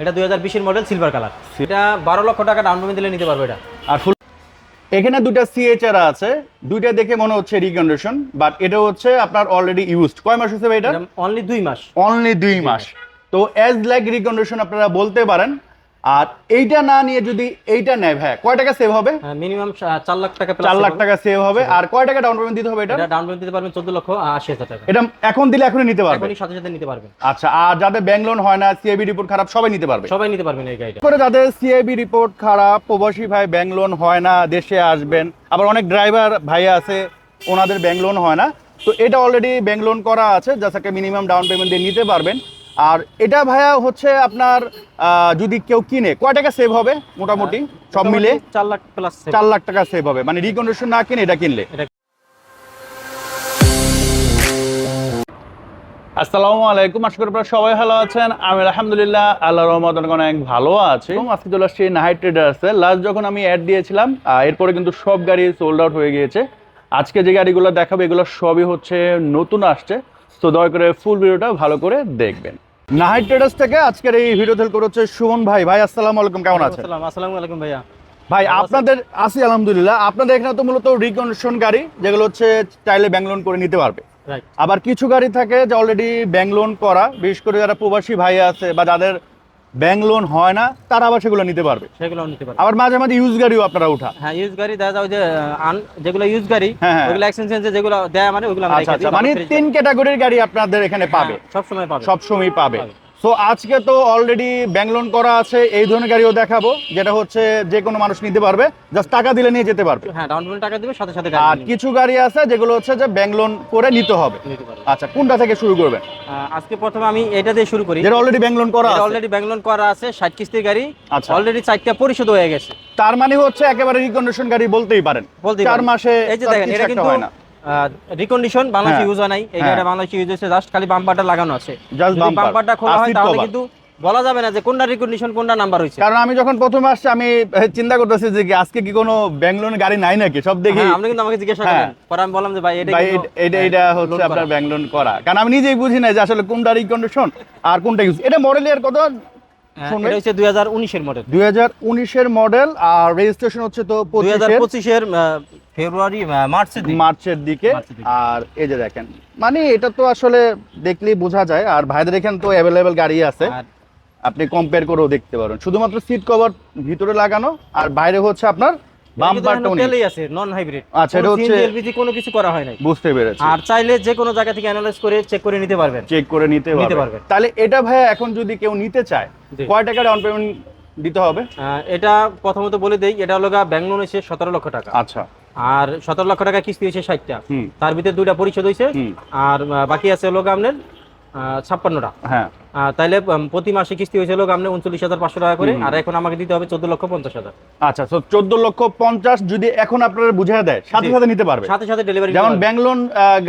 এটা দুই হাজার বিশের মডেল সিলভার কালার এটা বারো লক্ষ টাকা ডাউন পেমেন্ট দিলে নিতে পারবে এটা। আর ফুল এখানে দুটা সিএচআর আছে। দুইটা দেখে মনে হচ্ছে রিকন্ডিশন বাট এটা হচ্ছে আপনার অলরেডি ইউজড কয় মাস হচ্ছে ভাই এটা? অনলি দুই মাস। অনলি দুই মাস। তো এজ লাইক রিকন্ডিশন আপনারা বলতে পারেন আর এইটা না নিয়ে যদি এইটা নেয় ভাই কয় টাকা সেভ হবে? মিনিমাম চার লাখ টাকা plus চার লাখ টাকা সেভ হবে। আর কয় টাকা ডাউন পেমেন্ট দিতে হবে এটা? এটা ডাউন পেমেন্ট দিতে পারবেন চোদ্দ লক্ষ আশি হাজার টাকা। এটা এখন দিলে এখনই নিতে পারবে এখনই সাথে সাথে নিতে পারবেন। আচ্ছা আর যাদের ব্যাংক লোন হয় না সিআইবি রিপোর্ট খারাপ সবাই নিতে পারবে? সবাই নিতে পারবেন এই গাড়িটা করে যাদের সিআইবি রিপোর্ট খারাপ প্রবাসী ভাই ব্যাংক লোন হয় না দেশে আসবেন আবার অনেক ড্রাইভার ভাই আছে ওনাদের ব্যাংক লোন হয় না তো এটা অলরেডি ব্যাংক লোন করা আছে জাস্ট একটা মিনিমাম ডাউন পেমেন্ট দিয়ে নিতে পারবেন। আর এটা ভাইয়া হচ্ছে আপনার যদি কেউ কিনে কয় টাকা সেভ হবে মোটামুটি? সব মিলে চার লাখ প্লাস চার লাখ টাকা সেভ হবে। মানে রিকন্ডিশন না কিনে এটা কিনলে। আসসালামু আলাইকুম। আশা করি আপনারা সবাই ভালো আছেন। আমি আলহামদুলিল্লাহ আল্লাহ রহমত অনেক ভালো আছি। এবং আজকে চলে আসছি নাইট ট্রেডার্সে লাস্ট যখন আমি অ্যাড দিয়েছিলাম আহ, এরপরে কিন্তু সব গাড়ি সোল্ড আউট হয়ে গিয়েছে। আজকে যে গাড়িগুলো দেখাবো এগুলো সবই হচ্ছে নতুন আসছে। তো দয়া করে ফুল ভিডিওটা ভালো করে দেখবেন। নাইট ট্রেডার্স থেকে আজকের এই ভিডিও হেল্প হচ্ছে সুমন ভাই। ভাই আসসালামু আলাইকুম কেমন আছেন? আসসালামু আলাইকুম ভাইয়া। ভাই আপনাদের আছি আলহামদুলিল্লাহ। আপনাদের এখানে তো মূলত রিকন্ডিশন গাড়ি যেগুলো হচ্ছে চাইলে ব্যাংক লোন করে নিতে পারবে। আবার কিছু গাড়ি থাকে যে অলরেডি ব্যাংক লোন করা বিশেষ করে যারা প্রবাসী ভাই আছে বা যাদের ব্যাংক লোন হয় না তারা আবার সেগুলো নিতে পারবে। সেগুলো নিতে পারবে। আবার মাঝে মাঝে ইউজ গাড়িও আপনারা উঠা। হ্যাঁ ইউজ গাড়ি দেখা যায় যে আন- যেগুলো ইউজ গাড়ি ওগুলো হ্যাঁ। এক্সচেঞ্জে যেগুলো দেয় মানে ওগুলো আচ্ছা আচ্ছা মানে তিন ক্যাটাগরির গাড়ি আপনাদের এখানে পাবে হ্যাঁ, সব সময় পাবে। সব সময় পাবে। পাবে। সো আজকে তো অলরেডি ব্যাংক লোন করা আছে এই ধরনের গাড়িও দেখাবো যেটা হচ্ছে যে কোনো মানুষ নিতে পারবে জাস্ট টাকা দিলে নিয়ে যেতে পারবে। হ্যাঁ ডাউন পেমেন্ট টাকা দিবে সাথে সাথে আর কিছু গাড়ি আছে যেগুলো হচ্ছে যে ব্যাংক লোন করে নিতে হবে। আচ্ছা কোনটা থেকে শুরু করবেন? আজকে প্রথমে আমি এটা দিয়ে শুরু করি। যেটা অলরেডি ব্যাংক লোন করা আছে। অলরেডি ব্যাংক লোন করা আছে ষাট কিস্তির গাড়ি আচ্ছা। অলরেডি চারটা পরিশোধ হয়ে গেছে। তার মানে হচ্ছে একেবারে রিকন্ডিশন গাড়ি বলতেই পারেন। চার মাসে এই যে দেখেন এটা কিন্তু হয় না। রিকন্ডিশন বাংলাদেশে হ্যাঁ। ইউজ হয় নাই। এই হ্যাঁ। গাড়িটা বাংলাদেশে ইউজ হচ্ছে জাস্ট খালি বাম্পারটা লাগানো আছে। Bumper। বাম্পারটা খোলা হয় তাহলে কিন্তু বলা যাবে না যে কোনটা রিকন্ডিশন কোনটা নাম্বার হয়েছে। কারণ আমি যখন প্রথম আসছি আমি চিন্তা করতেছি যে আজকে কি কোনো ব্যাংলোন গাড়ি নাই নাকি? সব দেখি হ্যাঁ, আপনি কিন্তু আমাকে জিজ্ঞাসা। করেন। পরে আমি বললাম যে ভাই এটা এটা- এটা হচ্ছে। আপনার ব্যাংলোন করা। কারণ আমি নিজেই বুঝি না যে আসলে কোনটা রিকন্ডিশন আর কোনটা ইউজ এটা মডেল ইয়ার কত? এটা হচ্ছে দুই হাজার উনিশের মডেল দুই হাজার উনিশের মডেল আর রেজিস্ট্রেশন হচ্ছে তো দুই হাজার পঁচিশের পঁচিশের ফেব্রুয়ারি মার্চের মার্চের দিকে। আর এই যে দেখেন মানে এটা তো আসলে দেখলেই বোঝা যায় আর ভাইদের এখানে তো অ্যাভেলেবেল গাড়ি আছে। আপনি কম্পেয়ার করেও দেখতে পারেন। শুধুমাত্র সিট কভার ভিতরে লাগানো আর বাইরে হচ্ছে আপনার বাম্পারটা উনি। আছে নন হাইব্রিড আচ্ছা, এটা হচ্ছে- এলপিজি কোনো কিছু করা হয় নাই। বুঝতে পেরেছি। আর চাইলে যে কোনো জায়গা থেকে অ্যানালাইজ করে চেক করে নিতে পারবেন। চেক করে নিতে পারবেন। তাহলে এটা এখন যদি কেউ নিতে চায় কয় টাকা ডাউন পেমেন্ট দিতে হবে? এটা প্রথমত বলে দেই এটা হলো ব্যাংক লোন হয়েছে সতেরো লক্ষ টাকা। আচ্ছা। আর সতেরো লক্ষ টাকা কিস্তি হয়েছে ষাটটা। তার ভিতরে দুইটা পরিশোধ হয়েছে। আর বাকি আছে হলো আপনার ছাপ্পান্নটা। হ্যাঁ। তাইলে প্রতি মাসে কিস্তি হয়েছে হলো আপনার উনচল্লিশ হাজার পাঁচশো টাকা করে। আর এখন আমাকে দিতে হবে চোদ্দ লক্ষ পঞ্চাশ হাজার। আচ্ছা তো চোদ্দ লক্ষ পঞ্চাশ যদি এখন আপনারা বুঝিয়ে দেয় সাথে সাথে নিতে পারবে। সাথে সাথে ডেলিভারি যেমন ব্যাংক লোন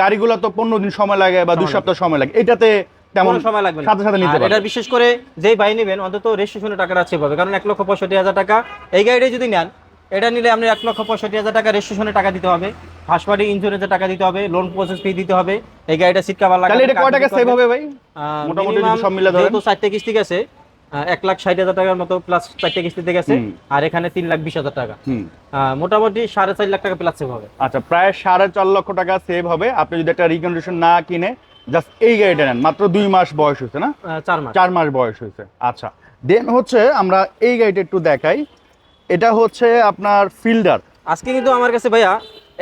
গাড়িগুলো তো পনেরো দিন সময় লাগে বা দুই সপ্তাহ সময় লাগে। এটাতে তেমন সময় লাগবে সাথে সাথে নিতে এটা বিশেষ করে যেই ভাই নেবেন অন্তত রেজিস্ট্রেশনের টাকাটা আছে পাবে কারণ এক লক্ষ পঁয়ষট্টি হাজার টাকা এই গাড়িটা যদি নেন এটা নিলে আপনি এক লক্ষ পঁয়ষট্টি হাজার টাকা রেজিস্ট্রেশনের টাকা দিতে হবে। ফার্স্ট ইন্স্যুরেন্সের টাকা দিতে হবে লোন প্রসেস ফি দিতে হবে এই গাড়িটা সিট কাভার তাহলে এটা কয় টাকা সেভ হবে ভাই? মোটামুটি সব মিলে ধরেন? যেহেতু চারটে কিস্তি গেছে এক লাখ ষাট হাজার টাকার মতো প্লাস চারটে কিস্তিতে গেছে আর এখানে তিন লাখ বিশ হাজার টাকা। মোটামুটি সাড়ে চার লাখ টাকা প্লাস সেভ হবে। আচ্ছা প্রায় সাড়ে চার লক্ষ টাকা সেভ হবে। আপনি যদি একটা রিকন্ডিশন না কিনে জাস্ট এই গাড়িটা নেন মাত্র দুই মাস বয়স হয়েছে না? চার মাস। চার মাস বয়স হয়েছে। আচ্ছা দেন হচ্ছে আমরা এই গাড়িটা একটু দেখাই। এটা হচ্ছে আপনার ফিল্ডার। আজকে কিন্তু আমার কাছে ভাইয়া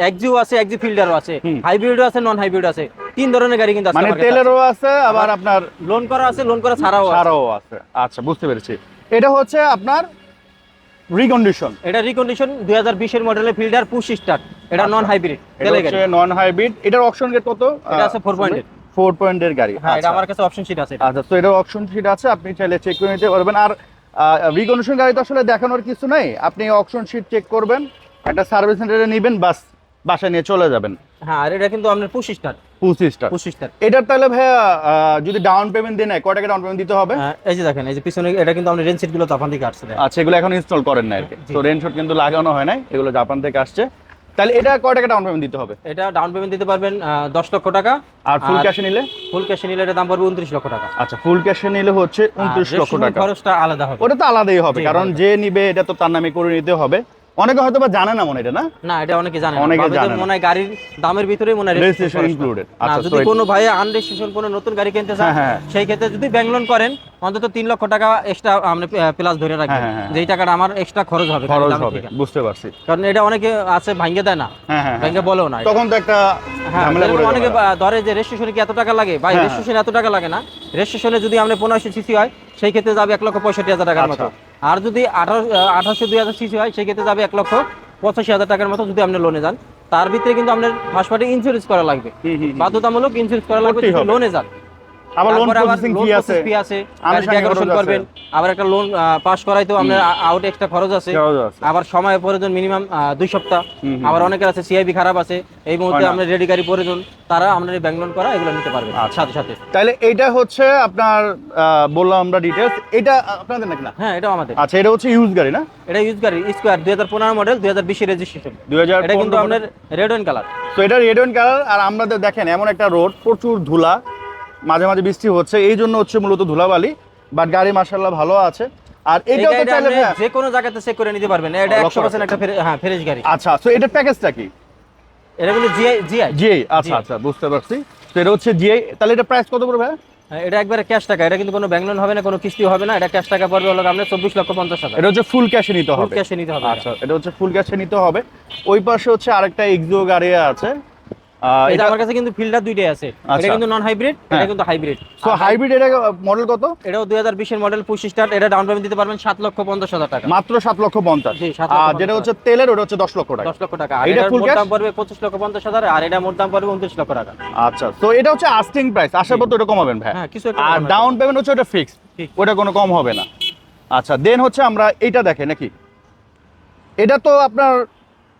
একজিও আছে একজি ফিল্ডারও আছে। হাইব্রিডও আছে নন হাইব্রিড আছে। তিন ধরনের গাড়ি কিন্তু মানে। তেলেরও আছে। আবার আপনার লোন করা আছে লোন করা ছাড়াও আছে। সারাও আছে। আচ্ছা বুঝতে পেরেছি। এটা হচ্ছে আপনার রিকন্ডিশন এটা রিকন্ডিশন দুই হাজার বিশের মডেলের ফিল্ডার পুশ স্টার্ট। এটা আচ্ছা। নন হাইব্রিড এটা হচ্ছে নন হাইব্রিড এটার অপশন গেট কত? এটা আছে 4 পয়েন্টের। ফোর পয়েন্টের গাড়ি। হ্যাঁ এটা আচ্ছা। আমার কাছে অপশন শিট আছে আচ্ছা তো এটা অপশন শিট আছে আপনি চাইলে চেক করে নিতে পারবেন। আর রিকন্ডিশন গাড়ি তো আসলে দেখানোর কিছু নাই। আপনি অপশন শিট চেক করবেন একটা সার্ভিস সেন্টারে নেবেন বাস বাসায় নিয়ে চলে যাবেন। হ্যাঁ আর এটা কিন্তু আপনার পুশ স্টার্ট পঁচিশটা পুশ স্টার্ট এটার তাহলে ভাইয়া যদি ডাউন পেমেন্ট দিয়ে নেয় কয় টাকা ডাউন পেমেন্ট দিতে হবে? এই যে দেখেন এই যে পিছনে এটা কিন্তু আপনার রেন্ট সিটগুলো জাপান থেকে আসছে। আচ্ছা এগুলো এখন ইনস্টল করেন না আর কি। তো তো রেনশট কিন্তু লাগানো হয় নাই এগুলো জাপান থেকে আসছে। তাহলে এটা কয় টাকা ডাউন পেমেন্ট দিতে হবে? এটা ডাউন পেমেন্ট দিতে পারবেন দশ লক্ষ টাকা। আর ফুল ক্যাশে নিলে? ফুল ক্যাশে নিলে এটা দাম পড়বে উনত্রিশ লক্ষ টাকা। আচ্ছা ফুল ক্যাশে নিলে হচ্ছে উনত্রিশ লক্ষ টাকা। খরচটা আলাদা হবে। ওটা তো আলাদাই হবে কারণ যে নিবে এটা তো তার নামে করে নিতে হবে। অনেকে হয়তো বা জানে না মনে এটা না? না এটা অনেকে জানে অনেকে জানে মনে হয় গাড়ির দামের ভিতরে মনে হয় Registration registration included। খরচটা। না, আচ্ছা, যদি কোনো ভাই আনরেজিস্ট্রেশন কোনো নতুন গাড়ি কিনতে চান হ্যাঁ, হ্যাঁ। সেই ক্ষেত্রে যদি ব্যাংক লোন করেন অন্তত তিন লক্ষ টাকা এক্সট্রা আপনি প্লাস ধরে রাখবেন। হ্যাঁ, যেই টাকাটা আমার এক্সট্রা খরচ হবে খরচ হবে বুঝতে পারছি। কারণ এটা অনেকে আছে ভাঙ্গে দেয় না। ব্যাংকে বলেও না তখন তো একটা ঝামেলা পড়ে অনেকে ধরে যে রেজিস্ট্রেশনে কি এত টাকা লাগে? ভাই রেজিস্ট্রেশন এত টাকা লাগে না। রেজিস্ট্রেশনে যদি আমরা পনেরোশো সিসি হয় সেই ক্ষেত্রে যাবে এক লক্ষ পঁয়ষট্টি হাজার টাকার মতো। আচ্ছা। আর যদি আঠাশ আঠারোশো দুই হাজার সিসি হয় সেক্ষেত্রে যাবে এক লক্ষ পঁচাশি হাজার টাকার মতো যদি আপনি লোনে যান তার ভিতরে কিন্তু আপনার ফার্স্ট পার্টি ইন্স্যুরেন্স করা লাগবে। বাধ্যতামূলক ইন্স্যুরেন্স করা লাগবে। লোনে যান আবার লোন প্রসেসিং ফি আছে। fee আছে। ডেকোরেশন করবেন আবার একটা লোন পাস আপনার আউট এক্সট্রা খরচ আছে। আবার সময় প্রয়োজন মিনিমাম দুই সপ্তাহ। আবার অনেকের আছে সিআইবি খারাপ আছে। এই মুহূর্তে আপনার রেডি গাড়ি প্রয়োজন তারা আপনার ব্যাংক লোন করা এগুলো নিতে পারবে আচ্ছা। সাথে সাথে। তাহলে এইটা হচ্ছে আপনার বললাম আমরা ডিটেলস এটা আপনাদের নাকি না? হ্যাঁ এটাও আমাদের। আচ্ছা এটা হচ্ছে ইউজ গাড়ি না? এটা ইউজ গাড়ি স্কোয়ার দুই হাজার পনেরো মডেল দুই হাজার বিশের রেজিস্ট্রেশন দুই হাজার এটা কিন্তু আপনার রেড অ্যান্ড কালার তো এটা রেড অ্যান্ড কালার আর আমাদের দেখেন এমন একটা রোড প্রচুর ধুলা মাঝে মাঝে বৃষ্টি হচ্ছে। এই জন্য হচ্ছে মূলত ধুলাবালি বাট গাড়ি মার্শাল্লাহ ভালো আছে। আর এটাও তো চাইলে যে কোনো জায়গাতে চেক করে নিতে পারবেন। এটা লক্ষ্য একশো পার্সেন্ট আছে। একটা হ্যাঁ ফ্রেশ গাড়ি। আচ্ছা তো এটার প্যাকেজটা কি? এটা কিন্তু জিআই জিআই জি আচ্ছা। আচ্ছা বুঝতে পারছি। তো এটা হচ্ছে জিআই তাহলে এটা প্রাইস কত পড়বে? হ্যাঁ, এটা একবারে ক্যাশ টাকা। এটা কিন্তু কোনো ব্যাংক লোন হবে না কোনো কিস্তি হবে না। এটা ক্যাশ টাকা পড়বে হলো আপনার চব্বিশ লক্ষ পঞ্চাশ হাজার। এটা হচ্ছে ফুল ক্যাশে নিতে ফুল হবে। ক্যাশে নিতে হবে। আচ্ছা এটা হচ্ছে ফুল ক্যাশে নিতে হবে। ওই পাশে হচ্ছে আরেকটা এক্সো গাড়ি আছে। এটা এটা আমার কাছে কিন্তু ফিল্টার দুইটাই আছে। এটা আচ্ছা। কিন্তু নন হাইব্রিড এটা হ্যাঁ। কিন্তু হাইব্রিড তো হাইব্রিড এটা মডেল কত? এটাও হাজার বিশের মডেল পুশ স্টার্ট এটা ডাউন পেমেন্ট দিতে পারবেন সাত লক্ষ পঞ্চাশ হাজার টাকা। মাত্র সাত লক্ষ পঞ্চাশ। জি, সাত লক্ষ আর যেটা হচ্ছে তেলের ওটা হচ্ছে দশ লক্ষ টাকা। দশ লক্ষ টাকা। এটা মোট দাম পড়বে পঁচিশ লক্ষ পঞ্চাশ হাজার আর এটা মোট দাম পড়বে উনত্রিশ লক্ষ টাকা। আচ্ছা তো এটা হচ্ছে আস্টিং প্রাইস আসার পর তো এটা কমাবেন ভাই। হ্যাঁ কিছু আর ডাউন পেমেন্ট হচ্ছে ওটা ফিক্স ওটা কোনো কম হবে না। আচ্ছা দেন হচ্ছে আমরা এইটা দেখে নাকি? এটা তো আপনার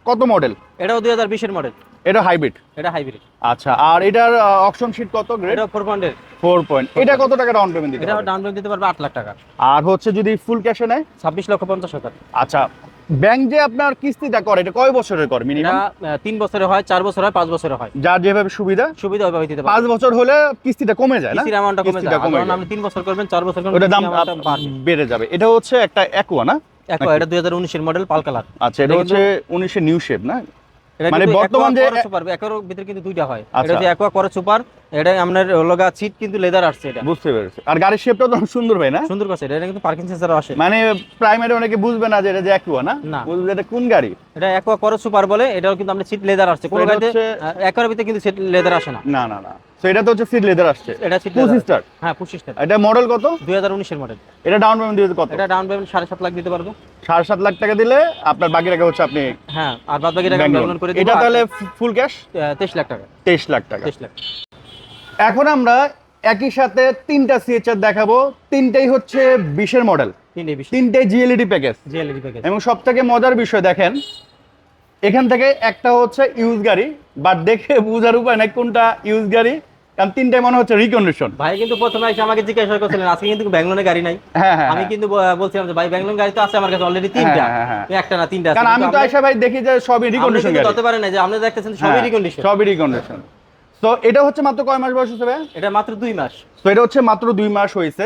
কত মডেল এটাও দুই হাজার বিশের মডেল এটা হাইব্রিড এটা হাইব্রিড আচ্ছা আর এটার অপশন শিট কত গ্রেড এটা ফোর পয়েন্টের ফোর পয়েন্ট এটা কত টাকা ডাউন পেমেন্ট দিতে এটা ডাউন পেমেন্ট দিতে পারবে আট লাখ টাকা। আর হচ্ছে যদি ফুল ক্যাশে নেয়? ছাব্বিশ লক্ষ পঞ্চাশ হাজার। আচ্ছা ব্যাংক যে আপনার কিস্তিটা করে এটা কয় বছরের করে মিনিমাম তিন বছরে হয় চার বছরে হয় পাঁচ বছরে হয়। যার যেভাবে সুবিধা সুবিধা ওইভাবে দিতে পাঁচ বছর হলে কিস্তিটা কমে যায় না? কিস্তির অ্যামাউন্টটা কমে যায়। কারণ আপনি তিন বছর করবেন চার বছর করবেন ওটা দাম। বেড়ে যাবে। এটা হচ্ছে একটা অ্যাকোয়া না? একো এটা দুই হাজার উনিশের মডেল পাল কালার। আচ্ছা এটা হচ্ছে উনিশে নিউ শেপ না? মানে বর্তমান যে- Super, ভিতরে কিন্তু দুইটা হয়। আচ্ছা। এটা যে অ্যাকোয়া করে সুপার এটা আপনার লগা সিট কিন্তু লেদার আসছে এটা। বুঝতে পেরেছি। আর গাড়ির শেপটা তো সুন্দর ভাই না? সুন্দর করছে এটা কিন্তু পার্কিং সেন্সার আসে। মানে প্রাইমারি অনেকে বুঝবে না যে এটা যে একুয়া না। বুঝবে এটা কোন গাড়ি? এটা একোয়া করে সুপার বলে এটাও কিন্তু আপনার সিট লেদার আসছে। কোন গাড়িতে হচ্ছে- ভিতরে কিন্তু সিট লেদার আসে না। না না না। এটা তো হচ্ছে সিট লেদার আসছে। এটা সিট পঁচিশ স্টার হ্যাঁ পঁচিশটা এটা মডেল কত? দুই হাজার উনিশের মডেল এটা ডাউন পেমেন্ট দিতে কত? এটা ডাউন পেমেন্ট সাড়ে সাত লাখ দিতে পারব। সাড়ে সাত লাখ টাকা দিলে আপনার বাকি টাকা হচ্ছে আপনি হ্যাঁ আর বাদ বাকি টাকা। লোন করে এটা তাহলে ফুল ক্যাশ তেইশ লাখ টাকা। তেইশ লাখ টাকা। তেইশ লাখ। এখন আমরা একই সাথে তিনটা সিএচআর দেখাবো। তিনটাই হচ্ছে বিশের মডেল তিনটে বেশি তিনটাই জিএলইডি প্যাকেজ জিএলইডি প্যাকেজ এবং সব থেকে মজার বিষয় দেখেন এখান থেকে একটা হচ্ছে ইউজ গাড়ি বাট দেখে বোঝার উপায় নাই কোনটা ইউজ গাড়ি কারণ তিনটাই মনে হচ্ছে রিকন্ডিশন ভাই কিন্তু প্রথমে এসে আমাকে জিজ্ঞাসা করছিলেন আজকে কিন্তু ব্যাংলোনে গাড়ি নাই। হ্যাঁ হ্যাঁ আমি হ্যাঁ। কিন্তু বলছিলাম যে ভাই ব্যাংলোন গাড়ি তো আছে আমার কাছে অলরেডি তিনটা। একটা না তিনটা কারণ আমি তো ভাই দেখি যে সবই রিকন্ডিশন গাড়ি। ধরতে পারেন না যে আপনি দেখতেছেন সবই রিকন্ডিশন সবই রিকন্ডিশন তো এটা হচ্ছে মাত্র কয় মাস বয়স হিসেবে এটা মাত্র দুই মাস। তো এটা হচ্ছে মাত্র দুই মাস হয়েছে।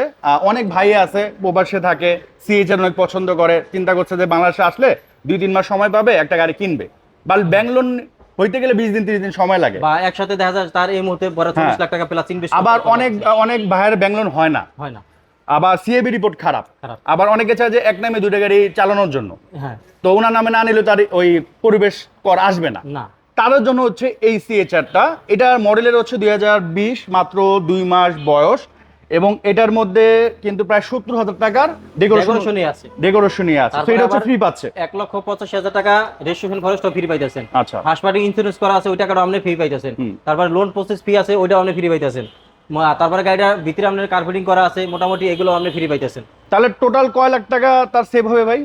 অনেক ভাই আছে প্রবাসে থাকে সিএইচআর অনেক পছন্দ করে চিন্তা করছে যে বাংলাদেশে আসলে দুই তিন মাস সময় পাবে একটা গাড়ি কিনবে। বা ব্যাঙ্গলোর হইতে গেলে বিশ দিন তিরিশ দিন সময় লাগে। বা একসাথে দেখা যায় তার এই মুহূর্তে বড় চল্লিশ লাখ টাকা প্লাস ইনভেস্ট আবার অনেক অনেক ভাইয়ের ব্যাঙ্গলোর হয় না। হয় না। আবার সিএবি রিপোর্ট খারাপ। আবার অনেকে চায় যে এক নামে দুটো গাড়ি চালানোর জন্য। হ্যাঁ। তো ওনার নামে না নিলে তার ওই পরিবেশ কর আসবে না। না। তাদের জন্য হচ্ছে এই সিএচআরটা এটার মডেলের হচ্ছে দুই হাজার বিশ মাত্র দুই মাস বয়স। এবং এটার মধ্যে কিন্তু প্রায় সত্তর হাজার টাকার ডেকোরেশন ডেকোরেশনই আছে। ডেকোরেশনই আছে। তো এটা হচ্ছে ফ্রি পাচ্ছে। এক লক্ষ পঁচাশি হাজার টাকা রেজিস্ট্রেশন খরচটা ফ্রি পাইতেছেন। আচ্ছা। হাসপাতালে ইন্স্যুরেন্স করা আছে ওই টাকাটা আপনি ফ্রি পাইতেছেন। তারপরে লোন প্রসেস ফি আছে ওইটাও আপনি ফ্রি পাইতেছেন। তারপরে গাড়িটা ভিতরে আপনার কার্পেটিং করা আছে মোটামুটি এগুলো আপনি ফ্রি পাইতেছেন। তাহলে টোটাল কয় লাখ টাকা তার সেভ হবে ভাই?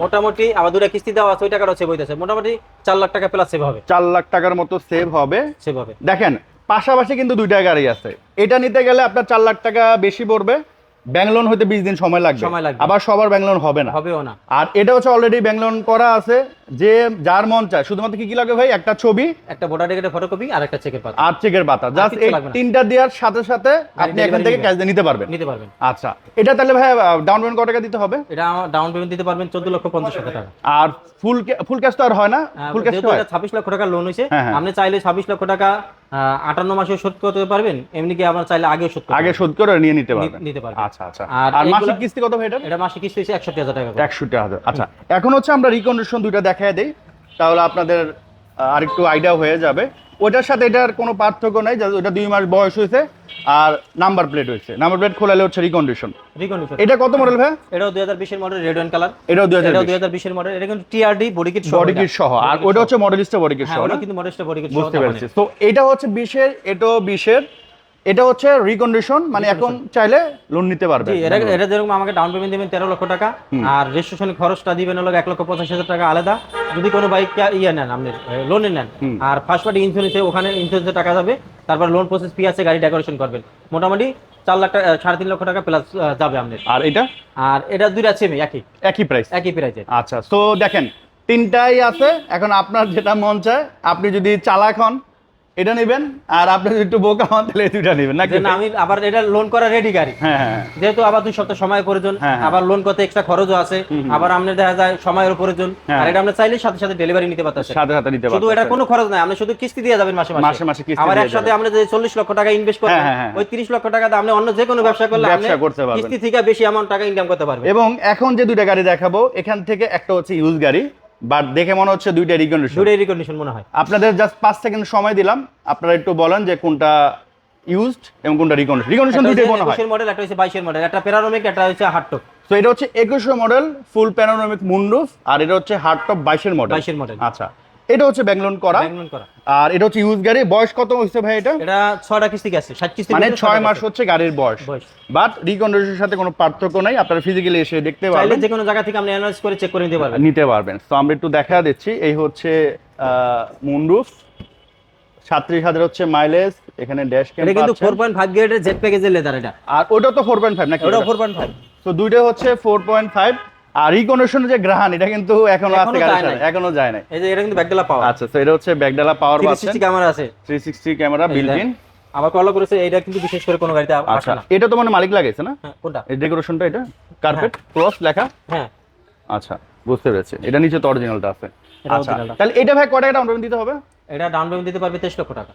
মোটামুটি দুটা কিস্তি দেওয়া আছে ওই টাকাটাও সেভ হইতেছে। মোটামুটি চার লাখ টাকা প্লাস সেভ হবে। চার লাখ টাকার মতো সেভ হবে। সেভ হবে। দেখেন পাশাপাশি কিন্তু দুইটা গাড়ি আছে। এটা নিতে গেলে আপনার চার লাখ টাকা বেশি পড়বে। ব্যাংলোন হইতে বিশ দিন সময় লাগবে। সময় লাগবে। আবার সবার ব্যাংলোন হবে না। হবেও না। আর এটা হচ্ছে অলরেডি ব্যাংলোন করা আছে। যে যার মন চায় শুধুমাত্র কি কি লাগবে ভাই? একটা ছবি একটা ভোটার টিকেটের ফটোকপি আর একটা চেকের পাতা। আর চেকের পাতা। জাস্ট এই তিনটা দেওয়ার সাথে সাথে আপনি এখান থেকে ক্যাশ নিতে পারবেন। নিতে পারবেন। আচ্ছা এটা তাহলে ভাই ডাউন পেমেন্ট কত টাকা দিতে হবে? এটা ডাউন পেমেন্ট দিতে পারবেন চোদ্দ লক্ষ পঞ্চাশ হাজার টাকা। আর ফুল ফুল ক্যাশ তো আর হয় না? ফুল ক্যাশ এটা ছাব্বিশ লক্ষ টাকা লোন হয়েছে হ্যাঁ। আপনি চাইলে ছাব্বিশ লক্ষ টাকা আটান্ন মাসে শোধ করতে পারবেন এমনি কি আমার চাইলে আগেও শোধ আগে শোধ করে নিয়ে নিতে পারবেন। নিতে পারবেন। আচ্ছা আচ্ছা। আর মাসিক কিস্তি কত ভাই এটা? এটা মাসে কিস্তি হচ্ছে একষট্টি হাজার টাকা করে। একষট্টি হাজার। আচ্ছা এখন হচ্ছে আমরা রিকন্ডিশন দুইটা দেখায় দেই তাহলে আপনাদের আরেকটু আইডিয়া হয়ে যাবে। ওটার সাথে এটার কোনো পার্থক্য নাই যে ওটা দুই মাস বয়স হয়েছে আর নাম্বার প্লেট হয়েছে। নাম্বার প্লেট খোলালে হচ্ছে রিকন্ডিশন Recondition। এটা কত মডেল ভাই? এটাও দুই হাজার বিশের মডেল রেড অ্যান্ড কালার এটাও দুই হাজার এটাও দুই হাজার বিশের মডেল এটা কিন্তু TRD body kit body kit সহ। আর ওটা হচ্ছে মডেলিস্টা বডি কিট হ্যাঁ সহ ওটা না? কিন্তু মডেলটা বডি কিট সহ বুঝতে পেরেছি। তো এটা হচ্ছে বিশের এটাও বিশের। এটা হচ্ছে রিকন্ডিশন মানে এখন চাইলে লোন নিতে পারবে। এটা যেরকম আমাকে ডাউন পেমেন্ট দিবেন তেরো লক্ষ টাকা আর রেজিস্ট্রেশন খরচটা দিবেন হলো এক লক্ষ পঁচাশি হাজার টাকা আলাদা। যদি কোনো বাইক ইয়ে নেন আপনি লোনে নেন আর ফার্স্ট পার্টি ইন্স্যুরেন্সে ওখানে ইন্স্যুরেন্সের টাকা যাবে তারপর লোন প্রসেস ফি আছে গাড়ি ডেকোরেশন করবেন। মোটামুটি চার লাখ টাকা সাড়ে তিন লক্ষ টাকা প্লাস যাবে আপনার। আর এটা? আর এটা দুইটা সেমই একই। একই প্রাইস একই প্রাইসে আচ্ছা তো দেখেন তিনটাই আছে এখন আপনার যেটা মন চায় আপনি যদি চালাক হন এটা নেবেন আর আপনি যদি একটু বোকা হন তাহলে দুইটা নেবেন নাকি না, আমি আবার এটা লোন করা রেডি গাড়ি হ্যাঁ হ্যাঁ যেহেতু আবার দুই সপ্তাহ সময় প্রয়োজন হ্যাঁ, হ্যাঁ। আবার লোন করতে এক্সট্রা খরচও আছে আবার আপনার দেখা যায় সময়ের প্রয়োজন হ্যাঁ। আর এটা আপনি চাইলে সাথে সাথে ডেলিভারি নিতে পারতেছেন সাথে সাথে নিতে শুধু এটা কোনো খরচ নাই আপনি শুধু কিস্তি দিয়ে যাবেন মাসে মাসে মাসে কিস্তি আবার একসাথে। আপনি যে চল্লিশ লক্ষ টাকা ইনভেস্ট করবেন হ্যাঁ, হ্যাঁ, হ্যাঁ। ওই তিরিশ লক্ষ টাকা আপনি অন্য যে কোনো ব্যবসা করলে আপনি ব্যবসা করতে পারবেন। কিস্তি থেকে বেশি অ্যামাউন্ট টাকা ইনকাম করতে পারবেন এবং এখন যে দুইটা গাড়ি দেখাবো এখান থেকে একটা হচ্ছে ইউজ গাড়ি বাট দেখে মনে হচ্ছে দুইটা রিকন্ডিশন দুইটা রিকন্ডিশন মনে হয়। আপনাদের জাস্ট পাঁচ সেকেন্ড সময় দিলাম। আপনারা একটু বলেন যে কোনটা ইউজড এবং কোনটা রিকন্ডিশন রিকন্ডিশন দুইটাই মনে হয়। মডেল একটা হচ্ছে বাইশের মডেল একটা প্যারানোমিক একটা হচ্ছে হার্টটপ তো এটা হচ্ছে একুশ মডেল ফুল প্যারানোমিক মুন্ডুফ আর এটা হচ্ছে হার্ড টপ বাইশের মডেল বাইশের মডেল আচ্ছা। এটা হচ্ছে ব্যাংলোন করা। ব্যাংলোন করা। আর এটা হচ্ছে ইউজ গাড়ি। বয়স কত হচ্ছে ভাই এটা? এটা ছয়টা কিস্তি গেছে কিস্তি মানে ছয় মাস হচ্ছে গাড়ির বয়স। বাট রিকন্ডিশনের সাথে কোনো পার্থক্য নাই। আপনারা ফিজিক্যালি এসে দেখতে চাইলে পারবেন। যে কোনো জায়গা থেকে আপনি অ্যানালাইজ করে চেক করে নিতে পারবেন। নিতে পারবেন। তো আমরা একটু দেখা দিচ্ছি। এই হচ্ছে মুন্ডুফ সাত্রিশ হাজার হচ্ছে মাইলেজ এখানে ড্যাশ এটা কিন্তু ফোর পয়েন্ট ফাইভ গ্রেডের জেট প্যাকেজের লেদার এটা। আর ওটা তো ফোর পয়েন্ট ফাইভ নাকি ওটা ফোর পয়েন্ট ফাইভ তো দুইটা হচ্ছে ফোর পয়েন্ট ফাইভ আর রিকন্ডিশনের যে গ্রাহান এটা কিন্তু এখনও আছে এখনও যায় নাই। এখনও যায় নাই। এই যে এটা কিন্তু ব্যাকডালা পাওয়া আচ্ছা তো এটা হচ্ছে ব্যাকডালা পাওয়ার থ্রি পাচ্ছেন। সিক্সটি ক্যামেরা আছে three sixty camera built in আবার কল করেছে এটা কিন্তু বিশেষ করে কোনো গাড়িতে আসে আচ্ছা না। এটা তো মানে মালিক লাগাইছে না? হ্যাঁ, কোনটা? এই ডেকোরেশনটা এটা? কার্পেট ক্রস লেখা? হ্যাঁ। আচ্ছা বুঝতে পেরেছি। এটা নিচে তো অরিজিনালটা আছে। আচ্ছা তাহলে এটা ভাই কয় টাকা ডাউন পেমেন্ট দিতে হবে? এটা ডাউন পেমেন্ট দিতে পারবে তেইশ লক্ষ টাকা।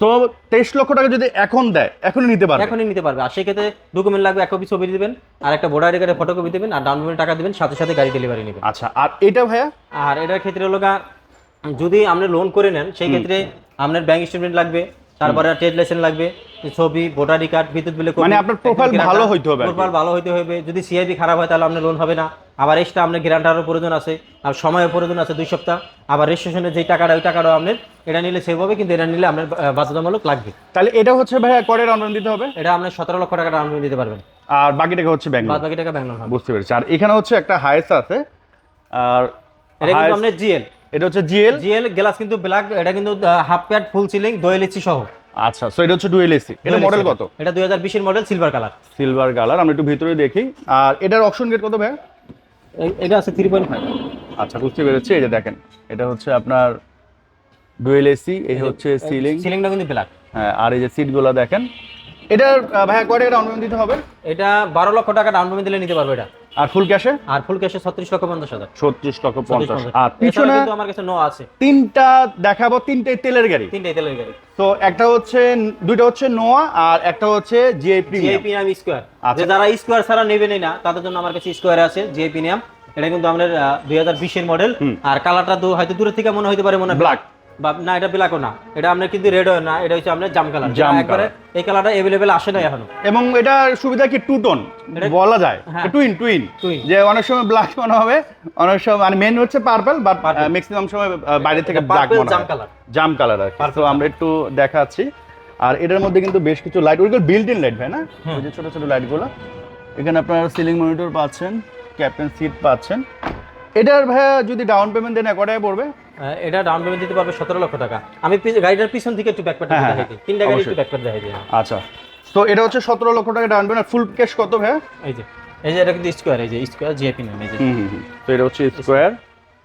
তো তেইশ লক্ষ টাকা যদি এখন দেয় এখনই নিতে পারবে? এখনই নিতে পারবে। আর সেক্ষেত্রে ডকুমেন্ট লাগবে এক কপি ছবি দিবেন আর একটা ভোটার কার্ডের ফটোকপি দিবেন আর ডাউন পেমেন্ট টাকা দিবেন সাথে সাথে গাড়ি ডেলিভারি নেবেন। আচ্ছা আর এটা ভাইয়া? আর এটার ক্ষেত্রে হলো যদি আপনি লোন করে নেন সেই ক্ষেত্রে আপনার ব্যাংক স্টেটমেন্ট লাগবে তারপরে ট্রেড লাইসেন্স লাগবে ছবি ভোটার কার্ড বিদ্যুৎ বিলে মানে আপনার profile ভালো হইতে হবে প্রোফাইল ভালো হইতে হবে। যদি সিআইবি খারাপ হয় তাহলে আপনার লোন হবে না। আবার এক্সট্রা আপনার গ্যারান্টারও প্রয়োজন আছে আর সময়ের প্রয়োজন আছে দুই সপ্তাহ। আবার রেজিস্ট্রেশনের যে টাকাটা ওই টাকাটাও আপনার এটা নিলে সেভ হবে কিন্তু এটা নিলে আপনার বাধ্যতামূলক লাগবে। তাহলে এটা হচ্ছে ভাইয়া কয় টাকা ডাউন দিতে হবে? এটা আপনার সতেরো লক্ষ টাকা ডাউন দিতে পারবেন। আর বাকি টাকা হচ্ছে ব্যাংক বাদ বাকি টাকা ব্যাংক বুঝতে পেরেছি। আর এখানে হচ্ছে একটা হাইস আছে আর এটা কিন্তু আপনার জিএল এটা হচ্ছে জিএল জিএল গ্লাস কিন্তু ব্ল্যাক এটা কিন্তু half pad full ceiling dual AC সহ। আচ্ছা সো এটা হচ্ছে ডুয়েল এসি এটা মডেল কত? এটা দুই হাজার বিশের model silver colour silver colour আমরা একটু ভিতরে দেখি। আর এটার অপশন গেট কত ভাই এটা আছে থ্রি পয়েন্ট ফাইভ আচ্ছা বুঝতে পেরেছি। এই যে দেখেন এটা হচ্ছে আপনার ডুয়েল এসি এই হচ্ছে সিলিং সিলিংটা কিন্তু ব্ল্যাক হ্যাঁ আর এই যে সিটগুলো দেখেন। এটা ভাই ভাইয়া কয় টাকা ডাউন পেমেন্ট দিতে হবে? এটা বারো লক্ষ টাকা ডাউন পেমেন্ট দিলে নিতে পারবে এটা। আর ফুল ক্যাশে? আর ফুল ক্যাশে ছত্রিশ লক্ষ পঞ্চাশ হাজার। ছত্রিশ লক্ষ ছত্রিশ পঞ্চাশ। পঞ্চাশ। আর পিছনে কিন্তু আমার কাছে নো আছে। তিনটা দেখাবো তিনটে তেলের গাড়ি। তিনটে তেলের গাড়ি। তো একটা হচ্ছে দুইটা হচ্ছে নোয়া আর একটা হচ্ছে জিআই প্রিমিয়াম জিআইপি নাম স্কোয়ার। যে যারা স্কোয়ার ছাড়া নেবেনই না তাদের জন্য আমার কাছে স্কোয়ার আছে জিআইপি নাম এটা কিন্তু আমাদের দুই হাজার বিশের মডেল আর কালারটা হয়তো দূরের থেকে মনে হইতে পারে মনে Black। বা না এটা ব্ল্যাকও না। এটা আপনার কিন্তু রেড হয় না এটা হচ্ছে আপনার জাম কালার জাম একবারে এই কালারটা অ্যাভেলেবেল আসে না এখনও। এবং এটার সুবিধা কি টু টোন বলা যায়। হ্যাঁ। Twin twin Twin। যে অনেক সময় ব্ল্যাক মনে হবে অনেক সময় মানে মেন হচ্ছে পার্পল বাট ম্যাক্সিমাম সময় বাইরে থেকে ব্ল্যাক মনে জাম কালার জাম কালার আর তো আমরা একটু দেখাচ্ছি। আর এটার মধ্যে কিন্তু বেশ কিছু লাইট ওইগুলো বিল্ট ইন লাইট ভাই না? ওই যে ছোট ছোট লাইটগুলো এখানে আপনারা সিলিং মনিটর পাচ্ছেন ক্যাপ্টেন সিট পাচ্ছেন। এটার ভাইয়া যদি ডাউন পেমেন্ট দেন কটায় পড়বে? এটা ডাউন পেমেন্ট দিতে পারবে সতেরো লক্ষ টাকা। আমি গাড়িটার পিছন থেকে একটু ব্যাকপ্যাড হ্যাঁ, দেখাই দিই তিনটা গাড়ি একটু অবশ্যই। দেখাই দিই আচ্ছা। তো এটা হচ্ছে সতেরো লক্ষ টাকা ডাউন পেমেন্ট ফুল ক্যাশ কত ভাইয়া? এই যে এই যে এটা কিন্তু স্কোয়ার এই যে স্কোয়ার জিএপি নাম এই যে। তো এটা হচ্ছে স্কোয়ার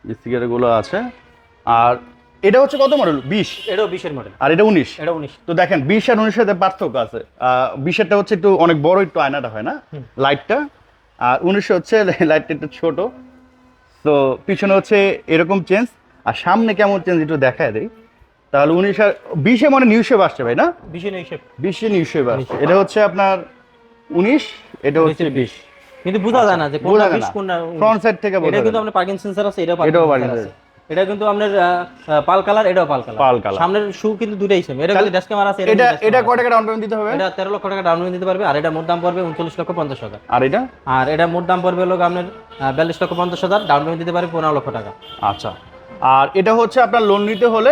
স্টিকারগুলো আছে। আর এটা হচ্ছে কত মডেল বিশ। এটাও বিশের মডেল আর এটা উনিশ। এটা উনিশ। তো দেখেন বিশ আর উনিশের পার্থক্য আছে। বিশেরটা হচ্ছে একটু অনেক বড় একটু আয়নাটা হয় না? লাইটটা আর উনিশে হচ্ছে লাইটটা একটু ছোট। তো পিছনে হচ্ছে এরকম চেঞ্জ আর সামনে কেমন চেঞ্জ একটু দেখায় দেই। তাহলে উনিশ বিশে মানে নিউ শেপ আসছে ভাই না? বিশে নিউ শেপ বিশে নিউ শেপ আসছে। এটা হচ্ছে আপনার উনিশ এটা হচ্ছে বিশ। কিন্তু বোঝা যায় না যে কোনটা বিশ কোনটা ফ্রন্ট সাইড থেকে বোঝা এটা কিন্তু আপনার পার্কিং সেন্সর আছে এটাও পার্কিং এটা কিন্তু আপনার পাল কালার এটাও পাল কালার পাল colour। সামনের শু কিন্তু দুটাই সেম এটা কিন্তু ড্যাশ ক্যামেরা আছে এটা এটা আছে। টাকা ডাউন পেমেন্ট দিতে হবে? এটা তেরো লক্ষ টাকা ডাউন পেমেন্ট দিতে পারবে আর এটা মোট দাম পড়বে উনচল্লিশ লক্ষ পঞ্চাশ হাজার। আর এটা? আর এটা মোট দাম পড়বে হলো আপনার বিয়াল্লিশ লক্ষ পঞ্চাশ হাজার ডাউন পেমেন্ট দিতে পারবে পনেরো লক্ষ টাকা। আচ্ছা। আর এটা হচ্ছে আপনার লোন নিতে হলে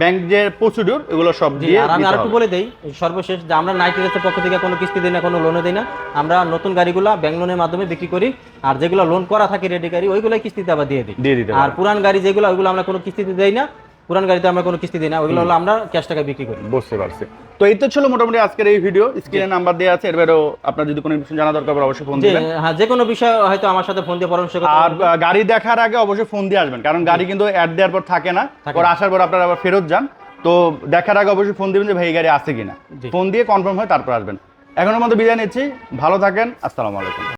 ব্যাংক যে প্রসিডিউর এগুলো সব দিয়ে আর আমি আরেকটু বলে দেই সর্বশেষ যে আমরা নাইট রেসের পক্ষ থেকে কোনো কিস্তি দিই না কোনো লোনে দিই না আমরা নতুন গাড়িগুলো ব্যাংক লোনের মাধ্যমে বিক্রি করি আর যেগুলো লোন করা থাকে রেডি গাড়ি ওইগুলোই কিস্তিতে আবার দিয়ে দিই। আর পুরান গাড়ি যেগুলো ওইগুলো আমরা কোনো কিস্তিতে দেই না পুরান গাড়িতে আমরা কোনো কিস্তি দিই না ওইগুলো হলো আমরা ক্যাশ টাকা বিক্রি করি। বুঝতে পারছি। তো এই তো ছিল মোটামুটি আজকের এই ভিডিও স্ক্রিনে নাম্বার দেওয়া আছে এর বাইরেও আপনার যদি কোনো কিছু জানা দরকার পড়ে অবশ্যই ফোন দিবেন। হ্যাঁ যে কোনো বিষয় হয়তো আমার সাথে ফোন দিয়ে পরামর্শ করতে আর গাড়ি দেখার আগে অবশ্যই ফোন দিয়ে আসবেন কারণ গাড়ি কিন্তু অ্যাড দেওয়ার পর থাকে না পর আসার পর আপনারা আবার ফেরত যান। তো দেখার আগে অবশ্যই ফোন দিবেন যে ভাই গাড়ি আছে কিনা? ফোন দিয়ে কনফার্ম হয় তারপর আসবেন। এখনের মতো বিদায় নিচ্ছি ভালো থাকেন আসসালামু আলাইকুম।